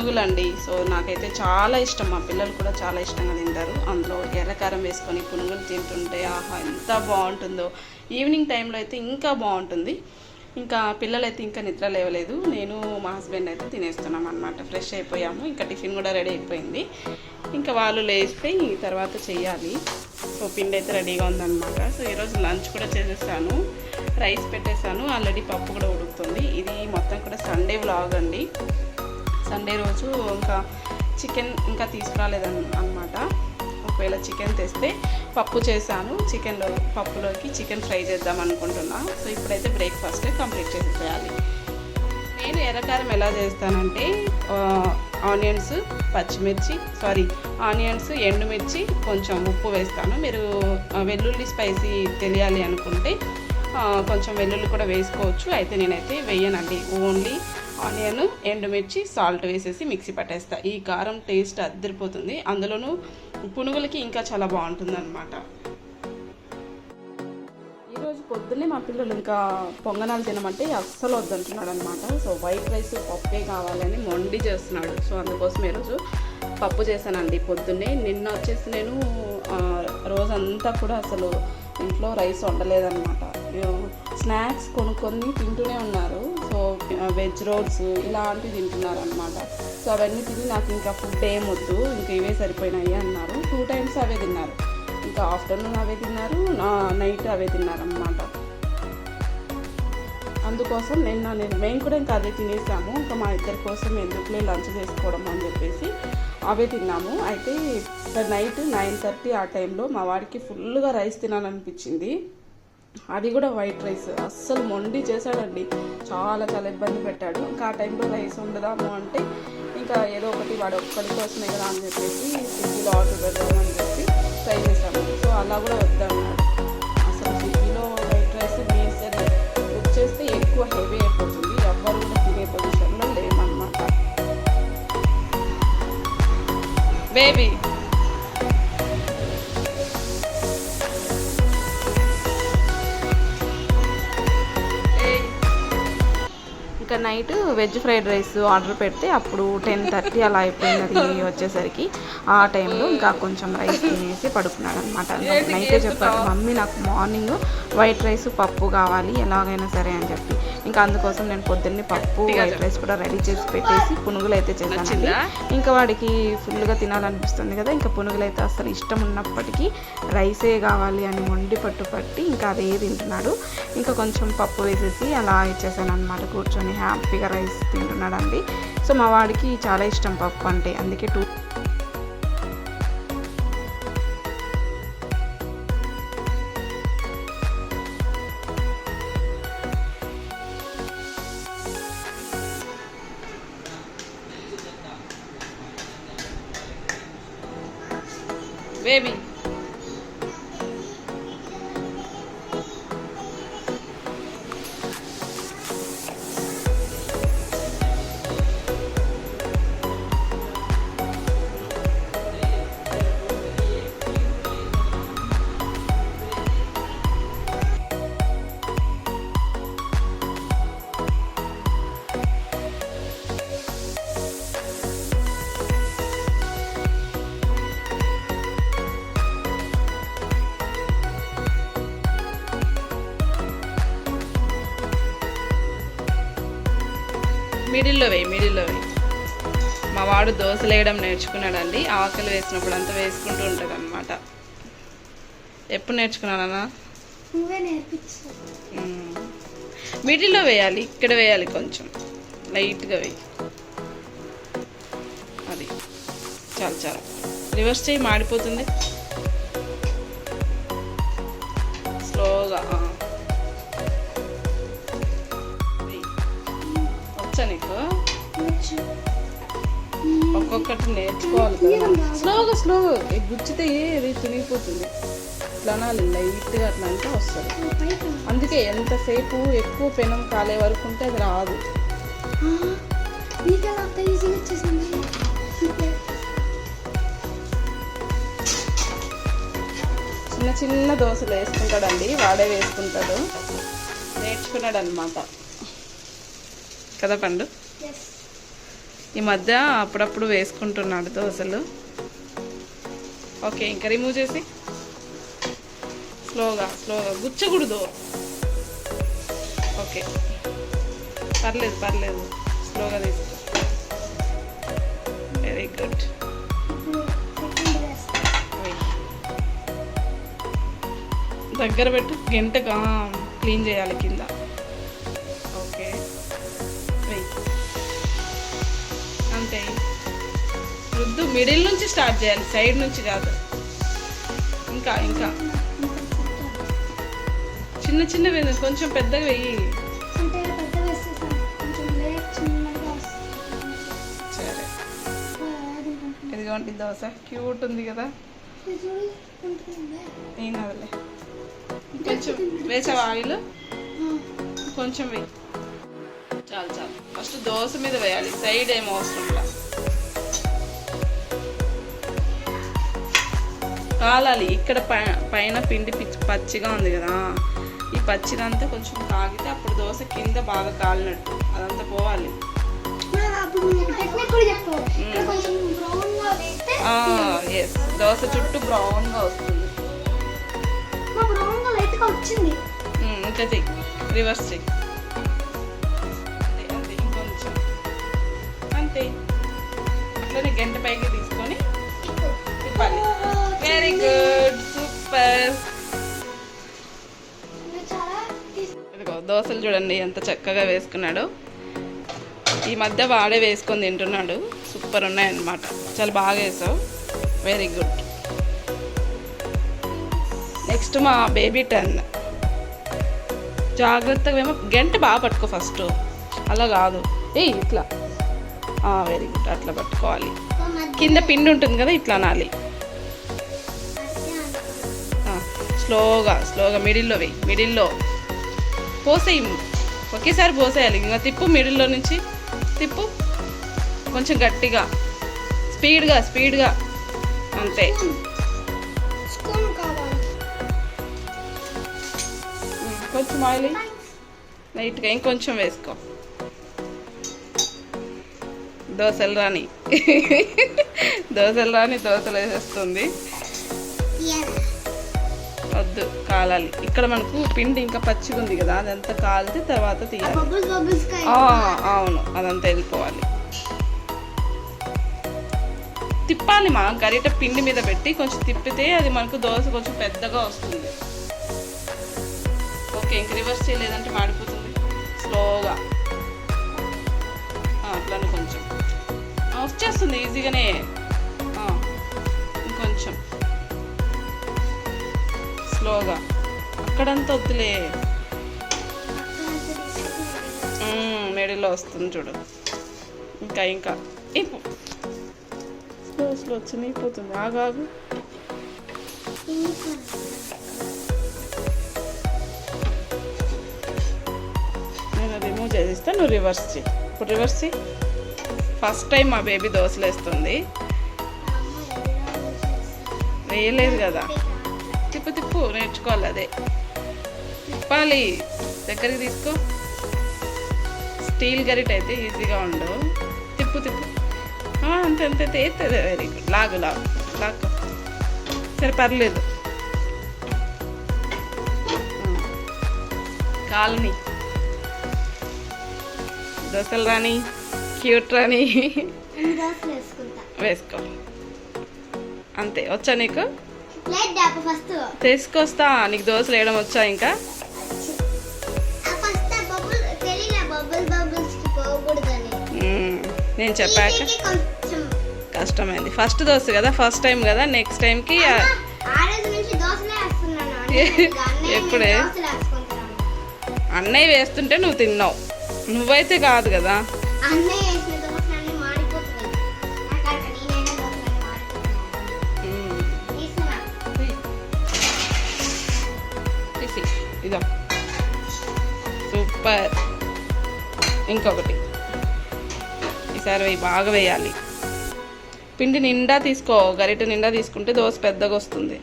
పునుగులండి. పునుగులు అండి సో నాకైతే చాలా ఇష్టం. మా పిల్లలు కూడా చాలా ఇష్టంగా తింటారు. అందులో ఎర్రకారం వేసుకొని పునుగులు తింటుంటే ఆహా ఎంత బాగుంటుందో. ఈవినింగ్ టైంలో అయితే ఇంకా బాగుంటుంది. ఇంకా పిల్లలైతే ఇంకా నిద్ర లేవలేదు. నేను మా హస్బెండ్ అయితే తినేస్తున్నాం అనమాట ఫ్రెష్ అయిపోయాము. ఇంకా టిఫిన్ కూడా రెడీ అయిపోయింది. ఇంకా వాళ్ళు లేస్తే తర్వాత చేయాలి సో పిండి అయితే రెడీగా ఉందన్నమాట. సో ఈరోజు లంచ్ కూడా చేసేసాను. రైస్ పెట్టేశాను ఆల్రెడీ పప్పు కూడా ఉడుకుతుంది. ఇది మొత్తం కూడా సండే వ్లాగ్ అండి. సండే రోజు ఇంకా చికెన్ ఇంకా తీసుకురాలేదన్ అనమాట ఒకవేళ చికెన్ తెస్తే పప్పు చేశాను. చికెన్లో పప్పులోకి చికెన్ ఫ్రై చేద్దాం అనుకుంటున్నా. సో ఇప్పుడైతే బ్రేక్ఫాస్ట్ కంప్లీట్ చేసేయాలి నేను ఎర్రకారం ఎలా చేస్తానంటే ఆనియన్స్ పచ్చిమిర్చి సారీ ఆనియన్స్ ఎండుమిర్చి కొంచెం ఉప్పు వేస్తాను. మీరు వెల్లుల్లి స్పైసీ తెలియాలి అనుకుంటే కొంచెం వెల్లుల్లి కూడా వేసుకోవచ్చు. అయితే నేనైతే వేయనండి. ఓన్లీ ఆనియన్ ఎండుమిర్చి సాల్ట్ వేసేసి మిక్సీ పట్టేస్తా. ఈ కారం టేస్ట్ అద్దరిపోతుంది. అందులోనూ పునుగులకి ఇంకా చాలా బాగుంటుంది అనమాట ఈరోజు పొద్దున్నే మా పిల్లలు ఇంకా పొంగనాలు తినమంటే అస్సలు వద్దంటున్నాడు అనమాట సో వైట్ రైస్ పప్పే కావాలని మొండి చేస్తున్నాడు. సో అందుకోసం ఈరోజు పప్పు చేశానండి. పొద్దున్నే నిన్న వచ్చేసి నేను రోజంతా కూడా అసలు ఇంట్లో రైస్ వండలేదన్నమాట. స్నాక్స్ కొనుక్కొని తింటూనే ఉన్నారు. వెజ్ రోల్స్ ఇలాంటివి తింటున్నారు అనమాట సో అవన్నీ తిని నాకు ఇంకా ఫుడ్ ఏం వద్దు ఇంకా ఇవే సరిపోయినాయి అన్నారు. టూ టైమ్స్ అవే తిన్నారు. ఇంకా ఆఫ్టర్నూన్ అవే తిన్నారు. నైట్ అవే తిన్నారు అనమాట అందుకోసం నిన్న నేను మేము కూడా ఇంకా అదే తినేసాము. ఇంకా మా ఇద్దరి కోసం ఎందుకులే లంచ్ చేసుకోవడం అని చెప్పేసి అవే తిన్నాము. అయితే నైట్ నైన్ థర్టీ ఆ టైంలో మా వాడికి ఫుల్గా రైస్ తినాలనిపించింది. అది కూడా వైట్ రైస్. అస్సలు మొండి చేశాడండి. చాలా చాలా ఇబ్బంది పెట్టాడు. ఇంకా ఆ టైంలో రైస్ ఉండదాము అంటే ఇంకా ఏదో ఒకటి వాడు ఒక్కడి కోసమే కదా అని చెప్పేసి స్విగ్గీలో ఆర్డర్ పెడదామని చెప్పి ట్రై చేశాము సో అలా కూడా వద్దన్నాడు. అసలు స్విగ్గీలో వైట్ రైస్ మీన్స్ బుక్ చేస్తే ఎక్కువ హెవీ అయిపోతుంది. ఎవ్వరు కూడా తినే పొజిషన్లో లేమన్నమాట baby night veg fried rice order పెడితే అప్పుడు టెన్ థర్టీ అలా అయిపోయింది అది వచ్చేసరికి. ఆ టైంలో ఇంకా కొంచెం రైస్ తినేసి పడుకున్నాడు అనమాట నైటే చెప్పాడు మమ్మీ నాకు మార్నింగ్ వైట్ రైస్ పప్పు కావాలి ఎలాగైనా సరే అని చెప్పి. ఇంకా అందుకోసం నేను పొద్దున్నే పప్పు వైట్ రైస్ కూడా రెడీ చేసి పెట్టేసి పునుగులు అయితే చేశానండి ఇంకా వాడికి ఫుల్గా తినాలనిపిస్తుంది కదా ఇంకా పునుగులు అయితే అసలు ఇష్టం ఉన్నప్పటికీ రైసే కావాలి అని మొండి పట్టు పట్టి ఇంకా అదే తింటున్నాడు. ఇంకా కొంచెం పప్పు వేసేసి అలా ఇచ్చేసాను అనమాట కూర్చొని హ్యాపీగా రైస్ తింటున్నాడండి. సో మా వాడికి చాలా ఇష్టం పప్పు అంటే అందుకే టూ బేబీ మిడిల్లో వేయి మిడిల్లో వేయి. మా వాడు దోశలు వేయడం నేర్చుకున్నాడండి. ఆకలి వేసినప్పుడు అంతా వేసుకుంటూ ఉంటాడు అనమాట ఎప్పుడు నేర్పించు. మిడిల్లో వేయాలి ఇక్కడ వేయాలి కొంచెం. లైట్గా వేయి. అది. చాలు చాలు. రివర్స్ చేయి మాడిపోతుంది. స్లోగా ఒక్కొక్కటి నేర్చుకోవాలి కదా. స్లోగా స్లోగా. ఈ గుచ్చితే ఏది తునిగిపోతుంది. ఇట్లా అనాలి లైట్గా అట్లా అంటే వస్తుంది. అందుకే ఎంతసేపు ఎక్కువ పెనం కాలే వరకు ఉంటే అది రాదు. చిన్న చిన్న దోశలు వేసుకుంటాడండి వాడే వేసుకుంటాడు. నేర్చుకున్నాడు అనమాట కదా పండు? ఈ మధ్య అప్పుడప్పుడు వేసుకుంటున్నాడు దోశలు. ఓకే ఇంకా రిమూవ్ చేసి. స్లోగా స్లోగా. గుచ్చకూడదు. ఓకే. పర్లేదు పర్లేదు. స్లోగా తీసుకో. వెరీ గుడ్ దగ్గర పెట్టు గంటగా క్లీన్ చేయాలి కింద. మిడిల్ నుంచి స్టార్ట్ చేయాలి సైడ్ నుంచి కాదు. ఇంకా ఇంకా. చిన్న చిన్న వెయ్యి కొంచెం పెద్దగా వెయ్యి. సరే. ఇదిగోండి దోశ. క్యూట్ ఉంది కదా? ఏం కాదులే. కొంచెం వేసావా ఆయిల్? కొంచెం వెయ్యి. చాలు చాలు. ఫస్ట్ దోశ మీద వేయాలి. సైడ్ ఏం అవసరం కాలాలి. ఇక్కడ పై- పైన పిండి పిచ్చి పచ్చిగా ఉంది కదా. ఈ పచ్చిదంతా కొంచెం కాగితే అప్పుడు దోశ కింద బాగా కాలినట్టు. అదంతా పోవాలి. ఎస్ దోశ చుట్టూ బ్రౌన్గా వస్తుంది. ఇంకా చెయ్యి రివర్స్ చెయ్యి అంతే ఇంకొంచెం. అంతే. అట్లనే గంట పైకి తీసుకొని తిప్పాలి. వెరీ గుడ్ సూపర్ ఇదిగో దోశలు చూడండి ఎంత చక్కగా వేసుకున్నాడు. ఈ మధ్య వాడే వేసుకొని తింటున్నాడు. సూపర్ ఉన్నాయన్నమాట. చాలా బాగా వేసావు. వెరీ గుడ్ నెక్స్ట్ మా బేబీ టెన్ జాగ్రత్తగా ఏమో గంట బాగా పట్టుకో ఫస్ట్ అలా కాదు. ఏ ఇట్లా. వెరీ గుడ్ అట్లా పట్టుకోవాలి. కింద పిండి ఉంటుంది కదా ఇట్లా అనాలి స్లోగా స్లోగా మిడిల్లో వెయ్యి మిడిల్లో పోసేయి ఒకేసారి పోసేయాలి. ఇంకా తిప్పు మిడిల్లో నుంచి. తిప్పు కొంచెం గట్టిగా స్పీడ్గా స్పీడ్గా. అంతే. కొంచెం ఆయిల్ లైట్గా ఇంకొంచెం వేసుకో. దోశలు రాని. దోశలు రాని దోశలు వేసేస్తుంది. వద్దు కాలాలి. ఇక్కడ మనకు పిండి ఇంకా పచ్చిగా ఉంది కదా అదంతా కాలితే తర్వాత తీయాలి. అవును అదంతా వెళ్ళిపోవాలి. తిప్పాలి మా గరిట పిండి మీద పెట్టి కొంచెం తిప్పితే అది మనకు దోశ కొంచెం పెద్దగా వస్తుంది. ఓకే ఇంక రివర్స్ చేయలేదంటే మాడిపోతుంది. స్లోగా. అట్లానే కొంచెం. వచ్చేస్తుంది ఈజీగానే. స్లోగా. అక్కడంతా వద్దులే. మెడలో వస్తుంది చూడు. ఇంకా ఇంకా. స్లో స్లో చినిగిపోతుంది ఆగు నేను రిమూవ్ చేసిస్తే నువ్వు రివర్స్ చేయి ఇప్పుడు రివర్స్ చేయి ఫస్ట్ టైం మా బేబీ దోశలు వేస్తుంది వేయలేదు కదా. తిప్పు తిప్పు నేర్చుకోవాలి అదే. తిప్పాలి. దగ్గరికి తీసుకో. స్టీల్ గరిట అయితే ఈజీగా ఉండు. తిప్పు తిప్పు. అంతే అంతే అంతే. ఎత్తది వెరీ గుడ్ లాగు లాగు. లాగు సరే పర్లేదు. కాలని. దోశలు రాని క్యూట్ రాని. వేసుకో. అంతే. వచ్చా నీకు? తీసుకొస్తా. నీకు దోశలు వేయడం వచ్చా ఇంకా. నేను చెప్పాక? కష్టమైంది. ఫస్ట్ దోశ కదా ఫస్ట్ టైం కదా నెక్స్ట్ టైంకి ఎప్పుడే? అన్నయ్య వేస్తుంటే నువ్వు తిన్నావు. నువ్వైతే కాదు కదా. అన్నయ్య ఇదో సూపర్. ఇంకొకటి. ఈసారి వెయ్యి బాగా వేయాలి. పిండి నిండా తీసుకో. గరిటె నిండా తీసుకుంటే దోశ పెద్దగా వస్తుంది.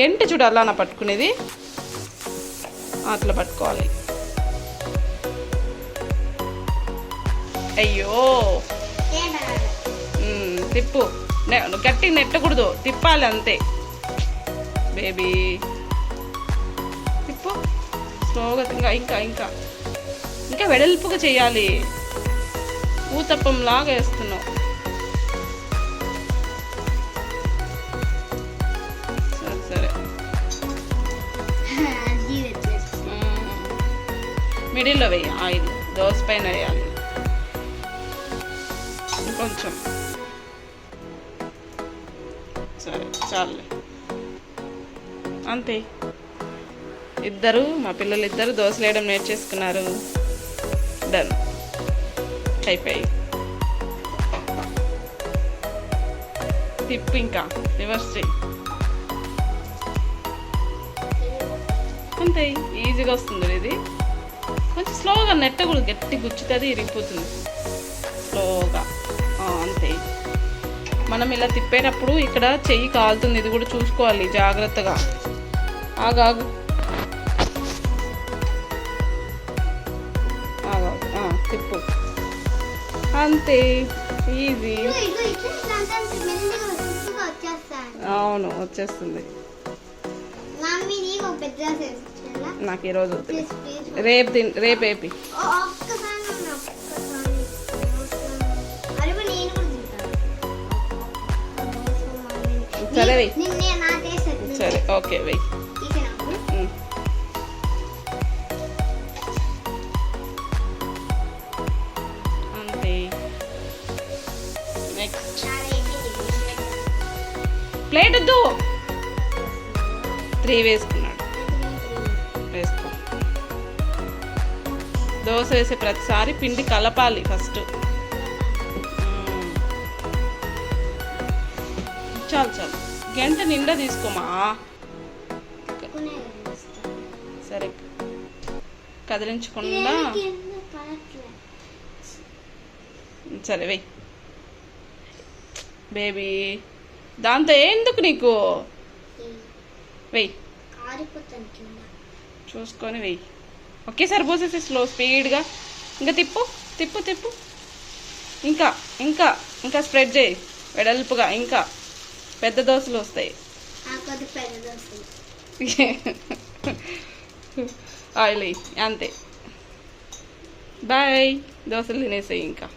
గంట చూడు అలా నా పట్టుకునేది. అట్లా పట్టుకోవాలి. అయ్యో. తిప్పు. గట్టి నెట్టకూడదు. తిప్పాలి అంతే. బేబీ తిప్పు. స్లోగా ఇంకా ఇంకా ఇంకా. ఇంకా వెడల్పుగా చేయాలి. ఊతప్పం లాగా వేస్తున్నావు. సరే సరే. మిడిల్లో వేయి. ఆయిల్ దోశ పైన వేయాలి. కొంచెం సరే చాలే అంతే. ఇద్దరు మా పిల్లలు ఇద్దరు దోశలు వేయడం నేర్చేసుకున్నారు. డన్ అయిపోయి తిప్పు ఇంకా. రివర్స్ చేయి. అంతే. ఈజీగా వస్తుంది ఇది. కొంచెం స్లోగా నెట్ట కూడా గట్టి గుచ్చుతుంది ఇరిగిపోతుంది. స్లోగా అంతే. మనం ఇలా తిప్పేటప్పుడు ఇక్కడ చెయ్యి కాలుతుంది. ఇది కూడా చూసుకోవాలి జాగ్రత్తగా. ఆగాగు ఆగాగు తిప్పు. అంతే ఈజీ. అవును వచ్చేస్తుంది. నీకు ఈరోజు రేపు తిన్ రేపు తింటాను సరే వెయ్. నిన్నే నా టేస్ట్ సరే ఓకే వెయ్యి ప్లేట్ వద్దు. త్రీ వేసుకున్నాడు. వేసుకో. దోశ వేసే ప్రతిసారి పిండి కలపాలి ఫస్ట్. చాలు చాలు. గంట నిండా తీసుకోమా? సరే. కదిలించకుండా. సరే వెయ్యి బేబీ. దాంతో ఎందుకు నీకు? వెయ్యి చూసుకొని వెయ్యి ఒకేసారి పోసేసి స్లో స్పీడ్గా ఇంకా తిప్పు తిప్పు తిప్పు. ఇంకా ఇంకా ఇంకా స్ప్రెడ్ చేయి. వెడల్పుగా ఇంకా. పెద్ద దోశలు వస్తాయి. ఆయిల్. అంతే. బాయ్. దోశలు తినేసాయి ఇంకా.